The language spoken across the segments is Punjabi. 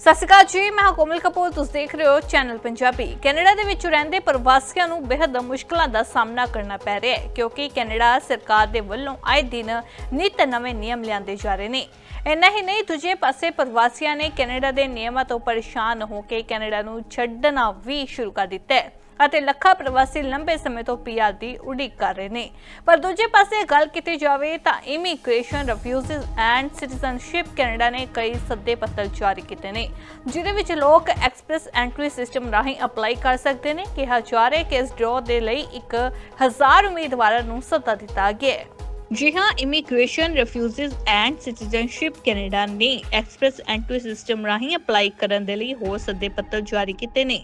ਸਤਿ ਸ਼੍ਰੀ ਅਕਾਲ ਜੀ, ਮੈਂ ਕੋਮਲ ਕਪੂਰ, ਤੁਸੀਂ ਦੇਖ ਰਹੇ ਹੋ ਚੈਨਲ ਪੰਜਾਬੀ। ਕੈਨੇਡਾ ਦੇ ਵਿੱਚ ਰਹਿੰਦੇ ਪ੍ਰਵਾਸੀਆਂ ਨੂੰ ਬੇहद ਮੁਸ਼ਕਲਾਂ ਦਾ ਸਾਹਮਣਾ ਕਰਨਾ ਪੈ ਰਿਹਾ ਹੈ, ਕਿਉਂਕਿ ਕੈਨੇਡਾ ਸਰਕਾਰ ਦੇ ਵੱਲੋਂ ਆਏ ਦਿਨ ਨਿਤ ਨਵੇਂ ਨਿਯਮ ਲਿਆਂਦੇ ਜਾ ਰਹੇ ਨੇ। ਇੰਨਾ ਹੀ ਨਹੀਂ, ਦੂਜੇ ਪਾਸੇ ਪ੍ਰਵਾਸੀਆਂ ਨੇ ਕੈਨੇਡਾ ਦੇ ਨਿਯਮਾਂ ਤੋਂ ਪਰੇਸ਼ਾਨ ਹੋ ਕੇ ਕੈਨੇਡਾ ਨੂੰ ਛੱਡਣਾ ਵੀ ਸ਼ੁਰੂ ਕਰ ਦਿੱਤਾ ਹੈ। ਅਤੇ ਲੱਖਾਂ ਪ੍ਰਵਾਸੀ ਲੰਬੇ ਸਮੇਂ ਤੋਂ ਪੀਆਰ ਦੀ ਉਡੀਕ ਕਰ ਰਹੇ ਨੇ। ਪਰ ਦੂਜੇ ਪਾਸੇ ਗੱਲ ਕੀਤੀ ਜਾਵੇ ਤਾਂ immigration refugees and citizenship Canada ਨੇ ਕਈ ਸੱਦੇ ਪੱਤਰ ਜਾਰੀ ਕੀਤੇ ਨੇ, ਜਿਹਦੇ ਵਿੱਚ ਲੋਕ ਐਕਸਪ੍ਰੈਸ ਐਂਟਰੀ ਸਿਸਟਮ ਰਾਹੀਂ ਅਪਲਾਈ ਕਰ ਸਕਦੇ ਨੇ। ਕਿਹਾ ਜਾ ਰਿਹਾ ਕਿ ਇਸ ਡਰਾਅ ਦੇ ਲਈ 1000 ਉਮੀਦਵਾਰਾਂ ਨੂੰ ਸੱਦਾ ਦਿੱਤਾ ਗਿਆ ਹੈ। ਜੀ ਹਾਂ immigration refugees and citizenship Canada ਨੇ ਐਕਸਪ੍ਰੈਸ ਐਂਟਰੀ ਸਿਸਟਮ ਰਾਹੀਂ ਅਪਲਾਈ ਕਰਨ ਦੇ ਲਈ ਹੋਰ ਸੱਦੇ ਪੱਤਰ ਜਾਰੀ ਕੀਤੇ ਨੇ।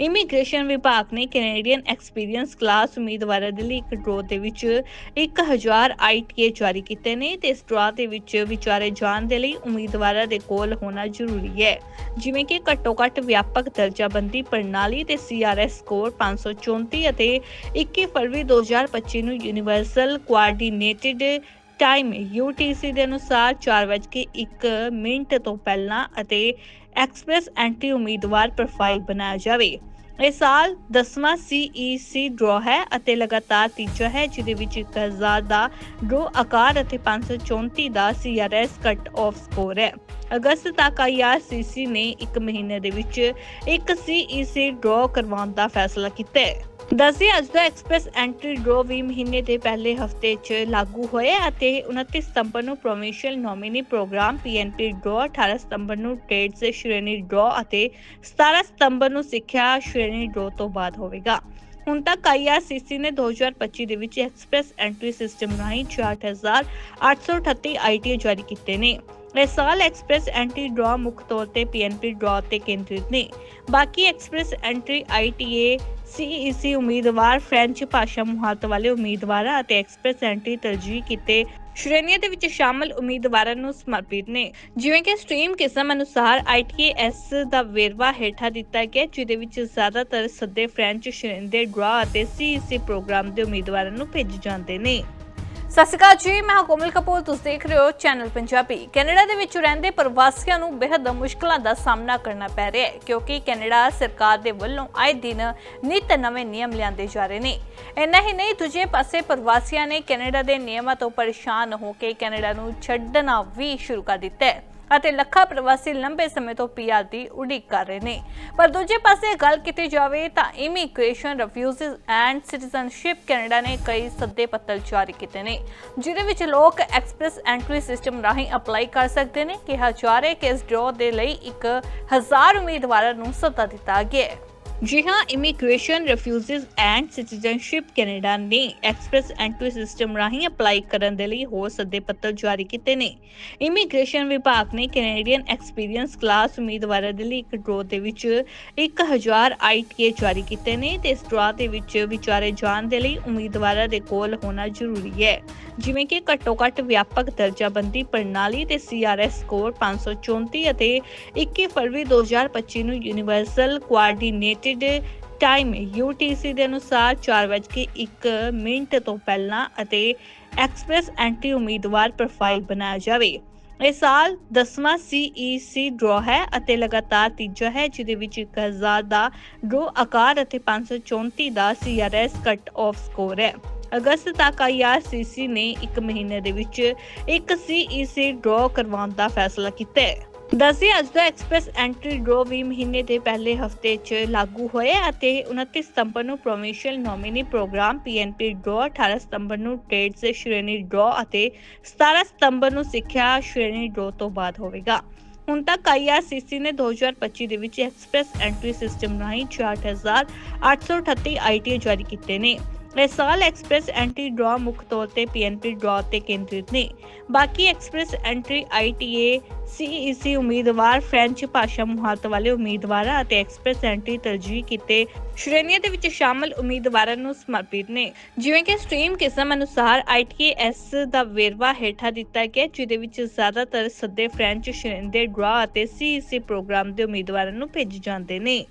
ਇਮੀਗ੍ਰੇਸ਼ਨ ਵਿਭਾਗ ਨੇ ਕੈਨੇਡੀਅਨ ਐਕਸਪੀਰੀਅੰਸ ਕਲਾਸ ਉਮੀਦਵਾਰਾਂ ਦੇ ਲਈ ਇੱਕ ਡਰਾਅ ਦੇ ਵਿੱਚ 1000 ਆਈਟੀਏ ਜਾਰੀ ਕੀਤੇ ਨੇ ਤੇ ਇਸ ਡਰਾ ਦੇ ਵਿੱਚ ਵਿਚਾਰੇ ਜਾਣ ਦੇ ਲਈ ਉਮੀਦਵਾਰਾਂ ਦੇ ਕੋਲ ਹੋਣਾ ਜ਼ਰੂਰੀ ਹੈ। ਜਿਵੇਂ ਕਿ ਘੱਟੋ ਘੱਟ ਵਿਆਪਕ ਦਰਜਾਬੰਦੀ ਪ੍ਰਣਾਲੀ ਤੇ ਸੀਆਰਐਸ ਸਕੋਰ 534 ਅਤੇ 21 ਫਰਵਰੀ 2025 ਨੂੰ ਯੂਨੀਵਰਸਲ ਕੋਆਰਡੀਨੇਟਿਡ ਟਾਈਮ UTC ਦੇ ਅਨੁਸਾਰ 4:01 ਮਿੰਟ ਤੋਂ ਪਹਿਲਾਂ ਅਤੇ ਐਕਸਪ੍ਰੈਸ ਐਂਟਰੀ ਉਮੀਦਵਾਰ ਪ੍ਰੋਫਾਈਲ ਬਣਾਇਆ ਜਾਵੇ। ਇਹ ਸਾਲ 10ਵਾਂ CEC ਡਰਾ ਹੈ ਅਤੇ ਲਗਾਤਾਰ ਤੀਜਾ ਹੈ, ਜਿਹਦੇ ਵਿੱਚ 1000 ਦਾ ਡਰਾ ਆਕਾਰ ਅਤੇ 534 ਦਾ CRS ਕੱਟ ਆਫ ਸਕੋਰ ਹੈ। ਅਗਸਤ ਤੱਕ IRCC ਨੇ ਇੱਕ ਮਹੀਨੇ ਦੇ ਵਿੱਚ ਇੱਕ CEC ਡਰਾ ਕਰਵਾਉਣ ਦਾ ਫੈਸਲਾ ਕੀਤਾ ਹੈ। ਦੱਸਦੇ ਅੱਜ ਦਾ ਐਕਸਪ੍ਰੈਸ ਐਂਟਰੀ ਡਰੋ ਵੀ ਮਹੀਨੇ ਦੇ ਪਹਿਲੇ ਹਫ਼ਤੇ 'ਚ ਲਾਗੂ ਹੋਇਆ ਅਤੇ 29 ਸਤੰਬਰ ਨੂੰ ਪ੍ਰੋਵਿੰਸ਼ੀਅਲ ਨੋਮੀਨੀ ਪ੍ਰੋਗਰਾਮ PNP ਡਰੋ 18 ਸਤੰਬਰ ਨੂੰ ਟ੍ਰੇਡਸ ਸ਼੍ਰੇਣੀ ਡਰੋ ਅਤੇ 17 ਸਤੰਬਰ ਨੂੰ ਸਿੱਖਿਆ ਸ਼੍ਰੇਣੀ ਡਰੋ ਤੋਂ ਬਾਅਦ ਹੋਵੇਗਾ। ਹੁਣ ਤੱਕ IRCC ਨੇ 2025 ਦੇ ਵਿੱਚ ਐਕਸਪ੍ਰੈਸ ਐਂਟਰੀ ਸਿਸਟਮ ਰਾਹੀਂ 64838 ਆਈਟੀ ਜਾਰੀ ਕੀਤੇ ਨੇ। ਇਸ ਸਾਲ ਐਕਸਪ੍ਰੈਸ ਐਂਟਰੀ ਡਰਾ ਮੁੱਖ ਤੌਰ ਤੇ PNP ਡਰਾ ਤੇ ਕੇਂਦਰਿਤ ਨੇ। ਬਾਕੀ ਐਕਸਪ੍ਰੈਸ ਐਂਟਰੀ ITA CEC ਉਮੀਦਵਾਰ, ਫ੍ਰੈਂਚ ਭਾਸ਼ਾ ਮੁਹਾਰਤ ਵਾਲੇ ਉਮੀਦਵਾਰਾਂ ਅਤੇ ਐਕਸਪ੍ਰੈਸ ਐਂਟਰੀ ਤਰਜੀਹ ਕੀਤੇ ਸ਼੍ਰੇਣੀਆਂ ਦੇ ਵਿੱਚ ਸ਼ਾਮਲ ਉਮੀਦਵਾਰਾਂ ਨੂੰ ਸਮਰਪਿਤ ਨੇ। ਜਿਵੇਂ ਕਿ ਸਟ੍ਰੀਮ ਕਿਸਮ ਅਨੁਸਾਰ ITAS ਦਾ ਵੇਰਵਾ ਹੇਠਾਂ ਦਿੱਤਾ ਗਿਆ, ਜਿਹਦੇ ਵਿੱਚ ਜ਼ਿਆਦਾਤਰ ਸੱਦੇ ਫ੍ਰੈਂਚ ਸ਼੍ਰੇਣੀ ਦੇ ਡਰਾ ਅਤੇ CEC ਪ੍ਰੋਗਰਾਮ ਦੇ ਉਮੀਦਵਾਰਾਂ ਨੂੰ ਭੇਜੇ ਜਾਂਦੇ ਨੇ। ਸਤਿ ਸ਼੍ਰੀ ਅਕਾਲ ਜੀ, ਮੈਂ ਕੋਮਲ ਕਪੂਰ, ਤੁਸੀਂ ਦੇਖ ਰਹੇ ਹੋ ਚੈਨਲ ਪੰਜਾਬੀ। ਕੈਨੇਡਾ ਦੇ ਵਿੱਚ ਰਹਿੰਦੇ ਪ੍ਰਵਾਸੀਆਂ ਨੂੰ ਬੇहद ਮੁਸ਼ਕਲਾਂ ਦਾ ਸਾਹਮਣਾ ਕਰਨਾ ਪੈ ਰਿਹਾ ਹੈ, ਕਿਉਂਕਿ ਕੈਨੇਡਾ ਸਰਕਾਰ ਦੇ ਵੱਲੋਂ ਆਏ ਦਿਨ ਨਿਤ ਨਵੇਂ ਨਿਯਮ ਲਿਆਂਦੇ ਜਾ ਰਹੇ ਨੇ। ਇੰਨਾ ਹੀ ਨਹੀਂ, ਦੂਜੇ ਪਾਸੇ ਪ੍ਰਵਾਸੀਆਂ ਨੇ ਕੈਨੇਡਾ ਦੇ ਨਿਯਮਾਂ ਤੋਂ ਪਰੇਸ਼ਾਨ ਹੋ ਕੇ ਕੈਨੇਡਾ ਨੂੰ ਛੱਡਣਾ ਵੀ ਸ਼ੁਰੂ ਕਰ ਦਿੱਤਾ ਹੈ। ਅਤੇ ਲੱਖਾਂ ਪ੍ਰਵਾਸੀ ਲੰਬੇ ਸਮੇਂ ਤੋਂ ਪੀਆਰ ਦੀ ਉਡੀਕ ਕਰ ਰਹੇ ਨੇ। ਪਰ ਦੂਜੇ ਪਾਸੇ ਗੱਲ ਕੀਤੀ ਜਾਵੇ ਤਾਂ immigration refugees and citizenship Canada ਨੇ ਕਈ ਸੱਦੇ ਪੱਤਰ ਜਾਰੀ ਕੀਤੇ ਨੇ, ਜਿਹਦੇ ਵਿੱਚ ਲੋਕ ਐਕਸਪ੍ਰੈਸ ਐਂਟਰੀ ਸਿਸਟਮ ਰਾਹੀਂ ਅਪਲਾਈ ਕਰ ਸਕਦੇ ਨੇ। ਕਿਹਾ ਜਾ ਰਿਹਾ ਕਿ ਇਸ ਡਰੋ ਦੇ ਲਈ 1000 ਉਮੀਦਵਾਰਾਂ ਨੂੰ ਸੱਦਾ ਦਿੱਤਾ ਗਿਆ ਹੈ। ਜੀ ਹਾਂ immigration refugees and citizenship Canada ਨੇ ਐਕਸਪ੍ਰੈਸ ਐਂਟਰੀ ਸਿਸਟਮ ਰਾਹੀਂ ਅਪਲਾਈ ਕਰਨ ਦੇ ਲਈ ਹੋਰ ਸੱਦੇ ਪੱਤਰ ਜਾਰੀ ਕੀਤੇ ਨੇ। ਇਮੀਗ੍ਰੇਸ਼ਨ ਵਿਭਾਗ ਨੇ ਕੈਨੇਡੀਅਨ ਐਕਸਪੀਰੀਅੰਸ ਕਲਾਸ ਉਮੀਦਵਾਰਾਂ ਦੇ ਲਈ ਇੱਕ ਡਰਾਅ ਦੇ ਵਿੱਚ 1000 ਆਈਟੀਏ ਜਾਰੀ ਕੀਤੇ ਨੇ ਤੇ ਇਸ ਡਰਾ ਦੇ ਵਿੱਚ ਵਿਚਾਰੇ ਜਾਣ ਦੇ ਲਈ ਉਮੀਦਵਾਰਾਂ ਦੇ ਕੋਲ ਹੋਣਾ ਜ਼ਰੂਰੀ ਹੈ। ਜਿਵੇਂ ਕਿ ਘੱਟੋ ਘੱਟ ਵਿਆਪਕ ਦਰਜਾਬੰਦੀ ਪ੍ਰਣਾਲੀ ਤੇ ਸੀਆਰਐਸ ਸਕੋਰ 534 ਅਤੇ 21 ਫਰਵਰੀ 2025 ਨੂੰ ਯੂਨੀਵਰਸਲ ਕੋਆਰਡੀਨੇਟਿਡ ਟਾਈਮ UTC ਦੇ ਅਨੁਸਾਰ 4:01 ਮਿੰਟ ਤੋਂ ਪਹਿਲਾਂ ਅਤੇ ਐਕਸਪ੍ਰੈਸ ਐਂਟਰੀ ਉਮੀਦਵਾਰ ਪ੍ਰੋਫਾਈਲ ਬਣਾਇਆ ਜਾਵੇ। ਇਹ ਸਾਲ 10ਵਾਂ CEC ਡਰਾ ਹੈ ਅਤੇ ਲਗਾਤਾਰ ਤੀਜਾ ਹੈ, ਜਿਹਦੇ ਵਿੱਚ 1000 ਦਾ ਡਰਾ ਆਕਾਰ ਅਤੇ 534 ਦਾ CRS ਕੱਟ ਆਫ ਸਕੋਰ ਹੈ। ਅਗਸਤ ਤੱਕ IRCC ਨੇ ਇੱਕ ਮਹੀਨੇ ਦੇ ਵਿੱਚ ਇੱਕ CEC ਡਰਾ ਕਰਵਾਉਣ ਦਾ ਫੈਸਲਾ ਕੀਤਾ ਹੈ। ਦੱਸਦੇ ਅੱਜ ਦਾ ਐਕਸਪ੍ਰੈਸ ਐਂਟਰੀ ਡਰੋ ਵੀ ਮਹੀਨੇ ਦੇ ਪਹਿਲੇ ਹਫ਼ਤੇ 'ਚ ਲਾਗੂ ਹੋਇਆ ਅਤੇ 29 ਸਤੰਬਰ ਨੂੰ ਪ੍ਰੋਵਿੰਸ਼ੀਅਲ ਨੋਮੀਨੀ ਪ੍ਰੋਗਰਾਮ PNP ਡਰੋ 18 ਸਤੰਬਰ ਨੂੰ ਟ੍ਰੇਡਸ ਸ਼੍ਰੇਣੀ ਡਰੋ ਅਤੇ 17 ਸਤੰਬਰ ਨੂੰ ਸਿੱਖਿਆ ਸ਼੍ਰੇਣੀ ਡਰੋ ਤੋਂ ਬਾਅਦ ਹੋਵੇਗਾ। ਹੁਣ ਤੱਕ IRCC ਨੇ 2025 ਦੇ ਵਿੱਚ ਐਕਸਪ੍ਰੈਸ ਐਂਟਰੀ ਸਿਸਟਮ ਰਾਹੀਂ 64838 ਆਈਟੀ ਜਾਰੀ ਕੀਤੇ ਨੇ। ਇਸ ਸਾਲ ਐਕਸਪ੍ਰੈਸ ਐਂਟਰੀ ਡਰਾ ਮੁੱਖ ਤੌਰ ਤੇ PNP ਡਰਾ ਤੇ ਕੇਂਦਰਿਤ ਨੇ। ਬਾਕੀ ਐਕਸਪ੍ਰੈਸ ਐਂਟਰੀ ITA CEC ਉਮੀਦਵਾਰ, ਫ੍ਰੈਂਚ ਭਾਸ਼ਾ ਮੁਹਾਰਤ ਵਾਲੇ ਉਮੀਦਵਾਰਾਂ ਅਤੇ ਐਕਸਪ੍ਰੈਸ ਐਂਟਰੀ ਤਰਜੀਹ ਕੀਤੇ ਸ਼੍ਰੇਣੀਆਂ ਦੇ ਵਿੱਚ ਸ਼ਾਮਲ ਉਮੀਦਵਾਰਾਂ ਨੂੰ ਸਮਰਪਿਤ ਨੇ। ਜਿਵੇਂ ਕਿ ਸਟ੍ਰੀਮ ਕਿਸਮ ਅਨੁਸਾਰ ITAS ਦਾ ਵੇਰਵਾ ਹੇਠਾਂ ਦਿੱਤਾ ਗਿਆ, ਜਿਹਦੇ ਵਿੱਚ ਜ਼ਿਆਦਾਤਰ ਸੱਦੇ ਫ੍ਰੈਂਚ ਸ਼੍ਰੇਣੀ ਦੇ ਡਰਾ ਅਤੇ CEC ਪ੍ਰੋਗਰਾਮ ਦੇ ਉਮੀਦਵਾਰਾਂ ਨੂੰ ਭੇਜੇ ਜਾਂਦੇ ਨੇ।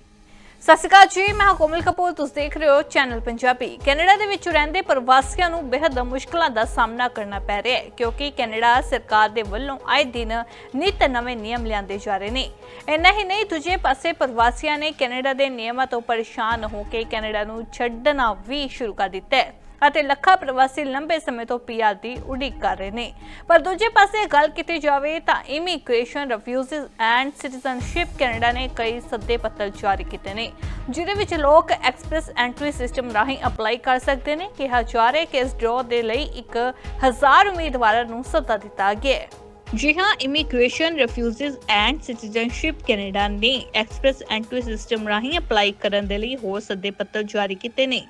ਸਤਿ ਸ਼੍ਰੀ ਅਕਾਲ ਜੀ, ਮੈਂ ਕੋਮਲ ਕਪੂਰ, ਤੁਸੀਂ ਦੇਖ ਰਹੇ ਹੋ ਚੈਨਲ ਪੰਜਾਬੀ। ਕੈਨੇਡਾ ਦੇ ਵਿੱਚ ਰਹਿੰਦੇ ਪ੍ਰਵਾਸੀਆਂ ਨੂੰ ਬੇਹੱਦ ਮੁਸ਼ਕਲਾਂ ਦਾ ਸਾਹਮਣਾ ਕਰਨਾ ਪੈ ਰਿਹਾ ਹੈ, ਕਿਉਂਕਿ ਕੈਨੇਡਾ ਸਰਕਾਰ ਦੇ ਵੱਲੋਂ ਆਏ ਦਿਨ ਨਿਤ ਨਵੇਂ ਨਿਯਮ ਲਿਆਂਦੇ ਜਾ ਰਹੇ ਨੇ। ਇੰਨਾ ਹੀ ਨਹੀਂ, ਦੂਜੇ ਪਾਸੇ ਪ੍ਰਵਾਸੀਆਂ ਨੇ ਕੈਨੇਡਾ ਦੇ ਨਿਯਮਾਂ ਤੋਂ ਪਰੇਸ਼ਾਨ ਹੋ ਕੇ ਕੈਨੇਡਾ ਨੂੰ ਛੱਡਣਾ ਵੀ ਸ਼ੁਰੂ ਕਰ ਦਿੱਤਾ ਹੈ। ਅਤੇ ਲੱਖਾਂ ਪ੍ਰਵਾਸੀ ਲੰਬੇ ਸਮੇਂ ਤੋਂ ਪੀਆਰ ਦੀ ਉਡੀਕ ਕਰ ਰਹੇ ਨੇ। ਪਰ ਦੂਜੇ ਪਾਸੇ ਗੱਲ ਕੀਤੀ ਜਾਵੇ ਤਾਂ immigration refugees and citizenship Canada ਨੇ ਕਈ ਸੱਦੇ ਪੱਤਰ ਜਾਰੀ ਕੀਤੇ ਨੇ, ਜਿਹਦੇ ਵਿੱਚ ਲੋਕ ਐਕਸਪ੍ਰੈਸ ਐਂਟਰੀ ਸਿਸਟਮ ਰਾਹੀਂ ਅਪਲਾਈ ਕਰ ਸਕਦੇ ਨੇ। ਕਿਹਾ ਜਾ ਰਿਹਾ ਕਿ ਇਸ ਡਰਾਅ ਦੇ ਲਈ 1000 ਉਮੀਦਵਾਰਾਂ ਨੂੰ ਸੱਦਾ ਦਿੱਤਾ ਗਿਆ ਹੈ। ਜੀ ਹਾਂ immigration refugees and citizenship Canada ਨੇ ਐਕਸਪ੍ਰੈਸ ਐਂਟਰੀ ਸਿਸਟਮ ਰਾਹੀਂ ਅਪਲਾਈ ਕਰਨ ਦੇ ਲਈ ਹੋਰ ਸੱਦੇ ਪੱਤਰ ਜਾਰੀ ਕੀਤੇ ਨੇ।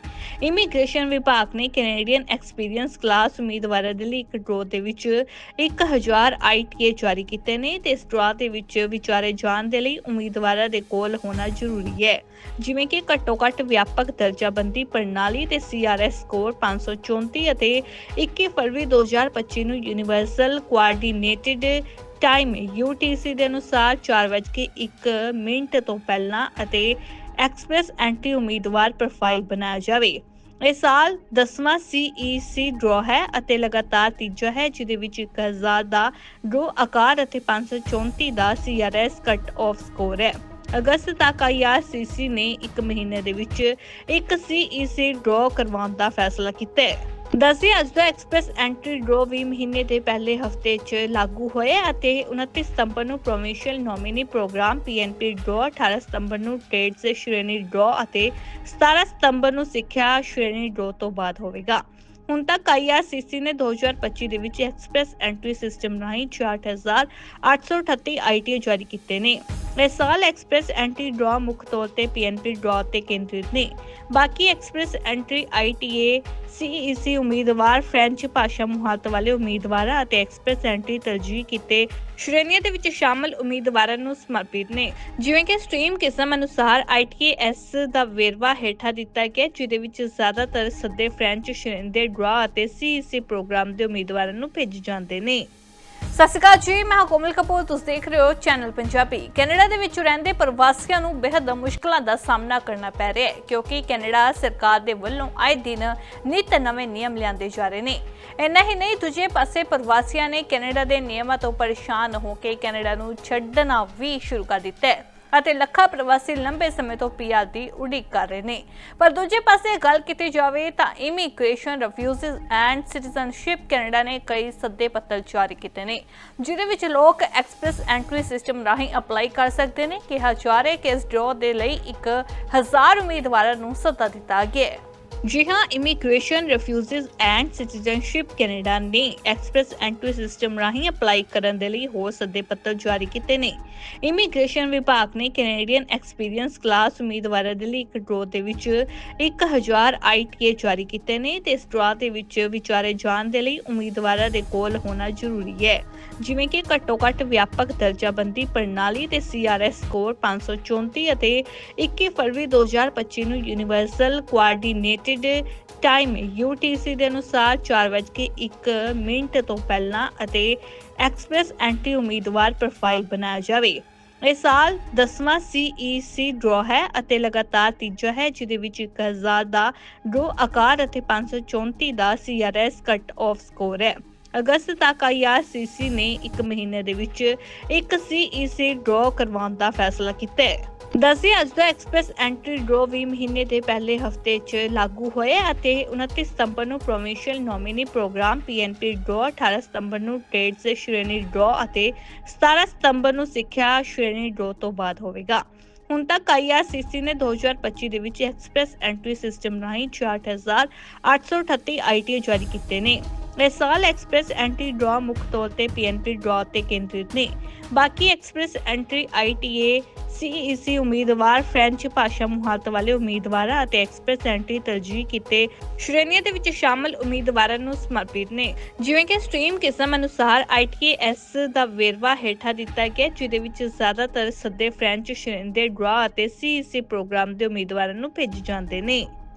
ਇਮੀਗ੍ਰੇਸ਼ਨ ਵਿਭਾਗ ਨੇ ਕੈਨੇਡੀਅਨ ਐਕਸਪੀਰੀਅੰਸ ਕਲਾਸ ਉਮੀਦਵਾਰਾਂ ਦੇ ਲਈ ਇੱਕ ਡਰਾਅ ਦੇ ਵਿੱਚ 1000 ਆਈਟੀਏ ਜਾਰੀ ਕੀਤੇ ਨੇ ਤੇ ਇਸ ਡਰਾ ਦੇ ਵਿੱਚ ਵਿਚਾਰੇ ਜਾਣ ਦੇ ਲਈ ਉਮੀਦਵਾਰਾਂ ਦੇ ਕੋਲ ਹੋਣਾ ਜ਼ਰੂਰੀ ਹੈ। ਜਿਵੇਂ ਕਿ ਘੱਟੋ ਘੱਟ ਵਿਆਪਕ ਦਰਜਾਬੰਦੀ ਪ੍ਰਣਾਲੀ ਤੇ ਸੀਆਰਐਸ ਸਕੋਰ 534 ਅਤੇ 21 ਫਰਵਰੀ 2025 ਨੂੰ ਯੂਨੀਵਰਸਲ ਕੋਆਰਡੀਨੇਟਿਡ ਟਾਈਮ UTC ਦੇ ਅਨੁਸਾਰ 4:01 ਮਿੰਟ ਤੋਂ ਪਹਿਲਾਂ ਅਤੇ ਐਕਸਪ੍ਰੈਸ ਐਂਟਰੀ ਉਮੀਦਵਾਰ ਪ੍ਰੋਫਾਈਲ ਬਣਾਇਆ ਜਾਵੇ। ਇਹ ਸਾਲ 10ਵਾਂ CEC ਡਰਾ ਹੈ ਅਤੇ ਲਗਾਤਾਰ ਤੀਜਾ ਹੈ, ਜਿਹਦੇ ਵਿੱਚ 1000 ਦਾ ਡਰਾ ਆਕਾਰ ਅਤੇ 534 ਦਾ CRS ਕੱਟ ਆਫ ਸਕੋਰ ਹੈ। ਅਗਸਤ ਤੱਕ IRCC ਨੇ ਇੱਕ ਮਹੀਨੇ ਦੇ ਵਿੱਚ ਇੱਕ CEC ਡਰਾ ਕਰਵਾਉਣ ਦਾ ਫੈਸਲਾ ਕੀਤਾ ਹੈ। ਦੱਸੀ ਅੱਜ ਦਾ ਐਕਸਪ੍ਰੈਸ ਐਂਟਰੀ ਡਰਾ ਵੀ ਮਹੀਨੇ ਦੇ ਪਹਿਲੇ ਹਫ਼ਤੇ 'ਚ ਲਾਗੂ ਹੋਇਆ ਅਤੇ 29 ਸਤੰਬਰ ਨੂੰ provincial nominee program PNP draw 18 ਸਤੰਬਰ ਨੂੰ ਟ੍ਰੇਡਸ ਸ਼੍ਰੇਣੀ ਡਰੋ ਅਤੇ 17 ਸਤੰਬਰ ਨੂੰ ਸਿੱਖਿਆ ਸ਼੍ਰੇਣੀ ਡਰੋ ਤੋਂ ਬਾਅਦ ਹੋਵੇਗਾ। ਹੁਣ ਤੱਕ IRCC ਨੇ 2025 ਦੇ ਵਿੱਚ ਐਕਸਪ੍ਰੈਸ ਐਂਟਰੀ ਸਿਸਟਮ ਰਾਹੀਂ 64838 ਆਈਟੀ ਜਾਰੀ ਕੀਤੇ ਨੇ। ਇਸ ਐਕਸਪ੍ਰੈਸ ਐਂਟਰੀ ਡਰਾ ਮੁੱਖ ਤੌਰ ਤੇ PNP ਡਰਾ ਤੇ ਕੇਂਦਰਿਤ ਨੇ। ਬਾਕੀ ਐਕਸਪ੍ਰੈਸ ਐਂਟਰੀ ਆਈਟੀਏ ਸੀਈਸੀ ਉਮੀਦਵਾਰ, ਫ੍ਰੈਂਚ ਭਾਸ਼ਾ ਮੁਹਾਰਤ ਵਾਲੇ ਉਮੀਦਵਾਰਾਂ ਅਤੇ ਐਕਸਪ੍ਰੈਸ ਐਂਟਰੀ ਤਰਜੀਹ ਕੀਤੇ ਸ਼੍ਰੇਣੀਆਂ ਦੇ ਵਿੱਚ ਸ਼ਾਮਲ ਉਮੀਦਵਾਰਾਂ ਨੂੰ ਸਮਰਪਿਤ ਨੇ। ਜਿਵੇਂ ਕਿ ਸਟ੍ਰੀਮ ਕਿਸਮ ਅਨੁਸਾਰ ਆਈਟੀਐਸ ਦਾ ਵੇਰਵਾ ਹੇਠਾਂ ਦਿੱਤਾ ਗਿਆ, ਜਿਹਦੇ ਵਿੱਚ ਜ਼ਿਆਦਾਤਰ ਸੱਦੇ ਫ੍ਰੈਂਚ ਸ਼੍ਰੇਣੀ ਦੇ ਡਰਾ ਅਤੇ ਸੀਈਸੀ ਪ੍ਰੋਗਰਾਮ ਦੇ ਉਮੀਦਵਾਰਾਂ ਨੂੰ ਭੇਜੇ ਜਾਂਦੇ ਨੇ। ਸਤਿ ਸ਼੍ਰੀ ਅਕਾਲ ਜੀ, ਮੈਂ ਕੋਮਲ ਕਪੂਰ, ਤੁਸੀਂ ਦੇਖ ਰਹੇ ਹੋ ਚੈਨਲ ਪੰਜਾਬੀ। ਕੈਨੇਡਾ ਦੇ ਵਿੱਚ ਰਹਿੰਦੇ ਪ੍ਰਵਾਸੀਆਂ ਨੂੰ ਬੇਹੱਦ ਮੁਸ਼ਕਲਾਂ ਦਾ ਸਾਹਮਣਾ ਕਰਨਾ ਪੈ ਰਿਹਾ ਹੈ, ਕਿਉਂਕਿ ਕੈਨੇਡਾ ਸਰਕਾਰ ਦੇ ਵੱਲੋਂ ਆਏ ਦਿਨ ਨਿਤ ਨਵੇਂ ਨਿਯਮ ਲਿਆਂਦੇ ਜਾ ਰਹੇ ਨੇ। ਇੰਨਾ ਹੀ ਨਹੀਂ, ਦੂਜੇ ਪਾਸੇ ਪ੍ਰਵਾਸੀਆਂ ਨੇ ਕੈਨੇਡਾ ਦੇ ਨਿਯਮਾਂ ਤੋਂ ਪਰੇਸ਼ਾਨ ਹੋ ਕੇ ਕੈਨੇਡਾ ਨੂੰ ਛੱਡਣਾ ਵੀ ਸ਼ੁਰੂ ਕਰ ਦਿੱਤਾ ਹੈ। ਅਤੇ ਲੱਖਾਂ ਪ੍ਰਵਾਸੀ ਲੰਬੇ ਸਮੇਂ ਤੋਂ ਪੀਆਰ ਦੀ ਉਡੀਕ ਕਰ ਰਹੇ ਨੇ। ਪਰ ਦੂਜੇ ਪਾਸੇ ਗੱਲ ਕੀਤੀ ਜਾਵੇ ਤਾਂ immigration refugees and citizenship Canada ਨੇ ਕਈ ਸੱਦੇ ਪੱਤਰ ਜਾਰੀ ਕੀਤੇ ਨੇ, ਜਿਹਦੇ ਵਿੱਚ ਲੋਕ ਐਕਸਪ੍ਰੈਸ ਐਂਟਰੀ ਸਿਸਟਮ ਰਾਹੀਂ ਅਪਲਾਈ ਕਰ ਸਕਦੇ ਨੇ। ਕਿਹਾ ਜਾ ਰਿਹਾ ਕਿ ਇਸ ਡਰਾਅ ਦੇ ਲਈ 1000 ਉਮੀਦਵਾਰਾਂ ਨੂੰ ਸੱਦਾ ਦਿੱਤਾ ਗਿਆ ਹੈ। ਜੀ ਹਾਂ immigration refugees and citizenship Canada ਨੇ ਐਕਸਪ੍ਰੈਸ ਐਂਟਰੀ ਸਿਸਟਮ ਰਾਹੀਂ ਅਪਲਾਈ ਕਰਨ ਦੇ ਲਈ ਹੋਰ ਸੱਦੇ ਪੱਤਰ ਜਾਰੀ ਕੀਤੇ ਨੇ। ਇਮੀਗ੍ਰੇਸ਼ਨ ਵਿਭਾਗ ਨੇ ਕੈਨੇਡੀਅਨ ਐਕਸਪੀਰੀਅੰਸ ਕਲਾਸ ਉਮੀਦਵਾਰਾਂ ਦੇ ਲਈ ਇੱਕ ਡਰੋ ਦੇ ਵਿੱਚ 1000 ਆਈਟੀਏ ਜਾਰੀ ਕੀਤੇ ਨੇ ਤੇ ਇਸ ਡਰਾ ਦੇ ਵਿੱਚ ਵਿਚਾਰੇ ਜਾਣ ਦੇ ਲਈ ਉਮੀਦਵਾਰਾਂ ਦੇ ਕੋਲ ਹੋਣਾ ਜ਼ਰੂਰੀ ਹੈ। ਜਿਵੇਂ ਕਿ ਘੱਟੋ ਘੱਟ ਵਿਆਪਕ ਦਰਜਾਬੰਦੀ ਪ੍ਰਣਾਲੀ ਤੇ ਸੀਆਰਐਸ ਸਕੋਰ 534 ਅਤੇ 21 ਫਰਵਰੀ 2025 ਨੂੰ ਯੂਨੀਵਰਸਲ ਕੋਆਰਡੀਨੇਟਿਡ ਟਾਈਮ UTC ਦੇ ਅਨੁਸਾਰ 4:01 ਮਿੰਟ ਤੋਂ ਪਹਿਲਾਂ ਅਤੇ ਐਕਸਪ੍ਰੈਸ ਐਂਟਰੀ ਉਮੀਦਵਾਰ ਪ੍ਰੋਫਾਈਲ ਬਣਾਇਆ ਜਾਵੇ। ਇਹ ਸਾਲ 10ਵਾਂ CEC ਡਰਾ ਹੈ ਅਤੇ ਲਗਾਤਾਰ ਤੀਜਾ ਹੈ, ਜਿਹਦੇ ਵਿੱਚ 1000 ਦਾ ਡਰਾ ਆਕਾਰ ਅਤੇ 534 ਦਾ CRS ਕੱਟ ਆਫ ਸਕੋਰ ਹੈ। ਅਗਸਤ ਤੱਕ IRCC ਨੇ ਇੱਕ ਮਹੀਨੇ ਦੇ ਵਿੱਚ ਇੱਕ CEC ਡਰਾ ਕਰਵਾਉਣ ਦਾ ਫੈਸਲਾ ਕੀਤਾ ਹੈ। ਦੱਸੀ ਅੱਜ ਦਾ ਐਕਸਪ੍ਰੈਸ ਐਂਟਰੀ ਡਰਾ ਵੀ ਮਹੀਨੇ ਦੇ ਪਹਿਲੇ ਹਫ਼ਤੇ 'ਚ ਲਾਗੂ ਹੋਇਆ ਅਤੇ 29 ਸਤੰਬਰ ਨੂੰ ਪ੍ਰੋਵਿੰਸ਼ੀਅਲ ਨੋਮੀਨੀ ਪ੍ਰੋਗਰਾਮ PNP ਡਰੋ 18 ਸਤੰਬਰ ਨੂੰ ਟ੍ਰੇਡਸ ਸ਼੍ਰੇਣੀ ਡਰੋ ਅਤੇ 17 ਸਤੰਬਰ ਨੂੰ ਸਿੱਖਿਆ ਸ਼੍ਰੇਣੀ ਡਰੋ ਤੋਂ ਬਾਅਦ ਹੋਵੇਗਾ। ਹੁਣ ਤੱਕ IRCC ਨੇ 2025 ਦੇ ਵਿੱਚ ਐਕਸਪ੍ਰੈਸ ਐਂਟਰੀ ਸਿਸਟਮ ਰਾਹੀਂ 64838 ਆਈਟੀ ਜਾਰੀ ਕੀਤੇ ਨੇ। ਇਸ ਐਕਸਪ੍ਰੈਸ ਐਂਟਰੀ ਡਰਾ ਮੁੱਖ ਤੌਰ ਤੇ PNP ਡਰਾ ਤੇ ਕੇਂਦਰਿਤ ਨੇ। ਬਾਕੀ ਐਕਸਪ੍ਰੈਸ ਐਂਟਰੀ ਆਈਟੀਏ ਸੀਈਸੀ ਉਮੀਦਵਾਰ, ਫ੍ਰੈਂਚ ਭਾਸ਼ਾ ਮੁਹਾਰਤ ਵਾਲੇ ਉਮੀਦਵਾਰਾਂ ਅਤੇ ਐਕਸਪ੍ਰੈਸ ਐਂਟਰੀ ਤਰਜੀਹ ਕੀਤੇ ਸ਼੍ਰੇਣੀਆਂ ਦੇ ਵਿੱਚ ਸ਼ਾਮਲ ਉਮੀਦਵਾਰਾਂ ਨੂੰ ਸਮਰਪਿਤ ਨੇ। ਜਿਵੇਂ ਕਿ ਸਟ੍ਰੀਮ ਕਿਸਮ ਅਨੁਸਾਰ ਆਈਟੀਐਸ ਦਾ ਵੇਰਵਾ ਹੇਠਾਂ ਦਿੱਤਾ ਗਿਆ ਜਿਹਦੇ ਵਿੱਚ ਜ਼ਿਆਦਾਤਰ ਸੱਦੇ ਫ੍ਰੈਂਚ ਸ਼੍ਰੇਣੀ ਦੇ ਡਰਾ ਅਤੇ ਸੀਈਸੀ ਪ੍ਰੋਗਰਾਮ ਦੇ ਉਮੀਦਵਾਰਾਂ ਨੂੰ ਭੇਜੇ ਜਾਂਦੇ ਨੇ।